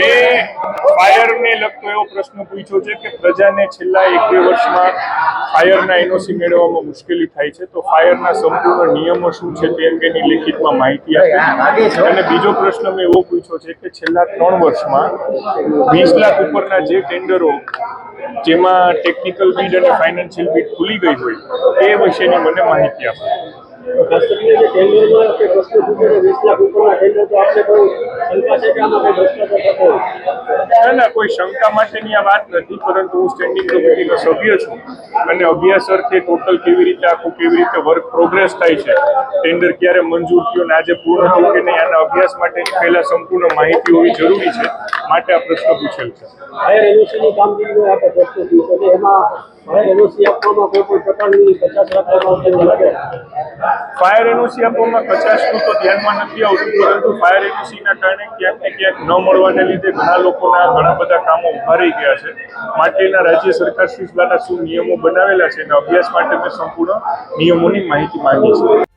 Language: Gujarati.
મેં ફાયરને લગતો એવો પ્રશ્ન પૂછ્યો છે કે પ્રજાને છેલ્લા એક બે વર્ષમાં ફાયરના એનઓસી મેળવવામાં મુશ્કેલી થાય છે તો ફાયરના સંપૂર્ણ નિયમો શું છે તે અંગેની લેખિતમાં માહિતી આપી. અને બીજો પ્રશ્ન મેં એવો પૂછ્યો છે કે છેલ્લા ત્રણ વર્ષમાં વીસ લાખ ઉપરના જે ટેન્ડરો જેમાં ટેકનિકલ બીડ અને ફાઇનાન્શિયલ બીડ ખુલી ગઈ હોય એ વિશેની મને માહિતી આપો. ખાસ કરીને ટેન્ડરમાં કે પ્રશ્ન વીસ લાખ ઉપરના ટેન્ડર તો આપણે કોઈ ના ના, કોઈ શંકા માટેની આ વાત નથી, પરંતુ હું સ્ટેન્ડિંગ કમિટીનો સભ્ય છું અને અભ્યાસ અર્થે ટોટલ કેવી રીતે આખું કેવી રીતે વર્ક પ્રોગ્રેસ થાય છે ટેન્ડર ક્યારે મંજૂર થયું ને આજે પૂર્ણ થયું કે નહીં અભ્યાસ માટે પહેલા સંપૂર્ણ માહિતી હોવી જરૂરી છે. માટે આ પ્રશ્ન પૂછેલ છે. ફાયર એનઓસીની કામગીરી આપણે પ્રશ્ન પૂછ્યો છે એમાં ફાયર એનઓસી આપવામાં કોઈ પણ પ્રકારની પચાસ લાગે ફાયર એનઓસી આપવામાં કચાશનું તો ધ્યાનમાં નથી આવતું પરંતુ ફાયર એનઓસીના કારણે ક્યાંક ને ક્યાંક ન મળવાને લીધે ઘણા લોકોના ઘણા બધા કામો ઊભા રહી ગયા છે. માટેના રાજ્ય સરકાર શ્રી દ્વારા શું નિયમો બનાવેલા છે? એના અભ્યાસ માટે મેં સંપૂર્ણ નિયમોની માહિતી માંગી છે.